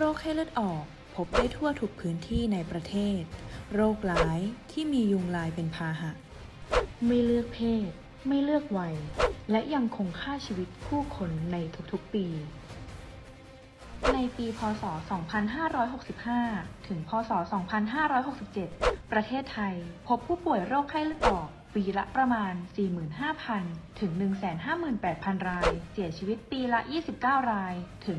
โรคไข้เลือดออกพบได้ทั่วทุกพื้นที่ในประเทศ โรคร้ายที่มียุงลายเป็นพาหะ ไม่เลือกเพศ ไม่เลือกวัย และยังคงฆ่าชีวิตผู้คนในทุกๆปี ในปีพศ 2565 ถึง พศ 2567 ประเทศไทย พบผู้ป่วยโรคไข้เลือดออก ปีละประมาณ 45,000 ถึง 158,000 ราย เสียชีวิตปีละ 29 ราย ถึง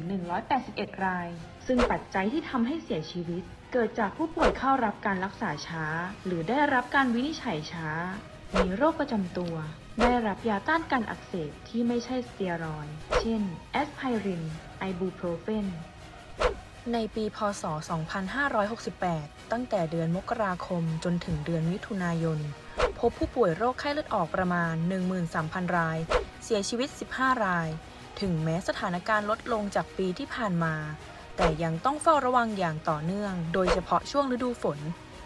181 ราย ซึ่งปัจจัยที่ทำให้เสียชีวิต เกิดจากผู้ป่วยเข้ารับการรักษาช้า หรือได้รับการวินิจฉัยช้า มีโรคประจำตัว ได้รับยาต้านการอักเสบที่ไม่ใช่สเตียรอยด์เช่น แอสไพริน ไอบูโปรเฟนในปี พศ 2568 ตั้งแต่เดือนมกราคมจนถึงเดือนมิถุนายน พบผู้ป่วยโรคไข้เลือดออกประมาณ 13,000 ราย เสียชีวิต 15 ราย ถึงแม้สถานการณ์ลดลงจากปีที่ผ่านมา แต่ยังต้องเฝ้าระวังอย่างต่อเนื่อง โดยเฉพาะช่วงฤดูฝน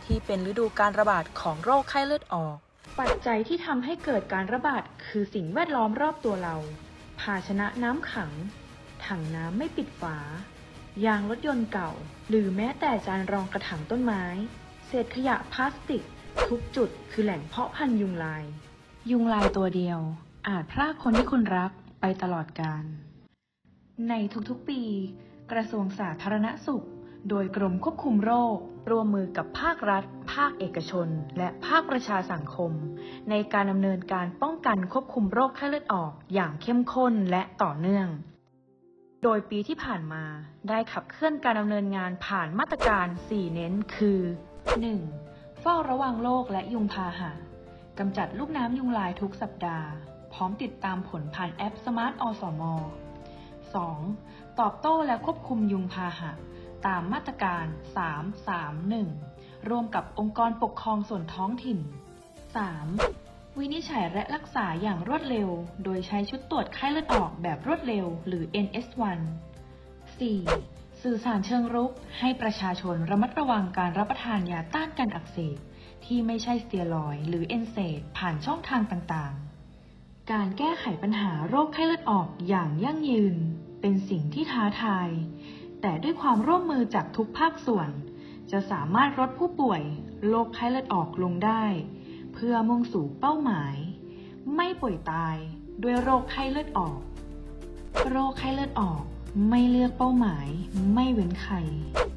ที่เป็นฤดูการระบาดของโรคไข้เลือดออก ปัจจัยที่ทำให้เกิดการระบาดคือสิ่งแวดล้อมรอบตัวเรา ภาชนะน้ำขัง ถังน้ำไม่ปิดฝา ยางรถยนต์เก่า หรือแม้แต่จานรองกระถางต้นไม้ เศษขยะพลาสติก ทุกจุดคือแหล่งเพาะพันธุ์ยุงลาย ยุงลายตัวเดียว อาจพรากคนที่คุณรักไปตลอดกาล ในทุกๆปี กระทรวงสาธารณสุข โดยกรมควบคุมโรค ร่วมมือกับภาครัฐ ภาคเอกชน และภาคประชาสังคม ในการดำเนินการป้องกันควบคุมโรคไข้เลือดออกอย่างเข้มข้นและต่อเนื่องโดยปีที่ผ่านมาได้ขับเคลื่อนการดำเนินงานผ่านมาตรการ 4 เน้นคือ 1. เฝ้าระวังโรคและยุงพาหะกำจัดลูกน้ำยุงลายทุกสัปดาห์ พร้อมติดตามผลผ่านแอปสมาร์ทอสม 2. ตอบโต้และควบคุมยุงพาหะ ตามมาตรการ 331 ร่วมกับองค์กรปกครองส่วนท้องถิ่น 3. วินิจฉัยและรักษาอย่างรวดเร็ว โดยใช้ชุดตรวจไข้เลือดออกแบบรวดเร็ว หรือ NS1 4. สื่อสารเชิงรุก ให้ประชาชนระมัดระวังการรับประทานยาต้านการอักเสบที่ไม่ใช่สเตียรอยหรือเอนเซดผ่านช่องทางต่างๆ การแก้ไขปัญหาโรคไข้เลือดออกอย่างยั่งยืน เป็นสิ่งที่ท้าทาย แต่ด้วยความร่วมมือจากทุกภาคส่วน จะสามารถลดผู้ป่วยโรคไข้เลือดออกลงได้ เพื่อมุ่งสู่เป้าหมาย ไม่ป่วยตายด้วยโรคไข้เลือดออก โรคไข้เลือดออก ไม่เลือกเป้าหมาย ไม่เว้นใคร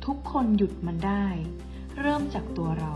ทุกคนหยุดมันได้ เริ่มจากตัวเรา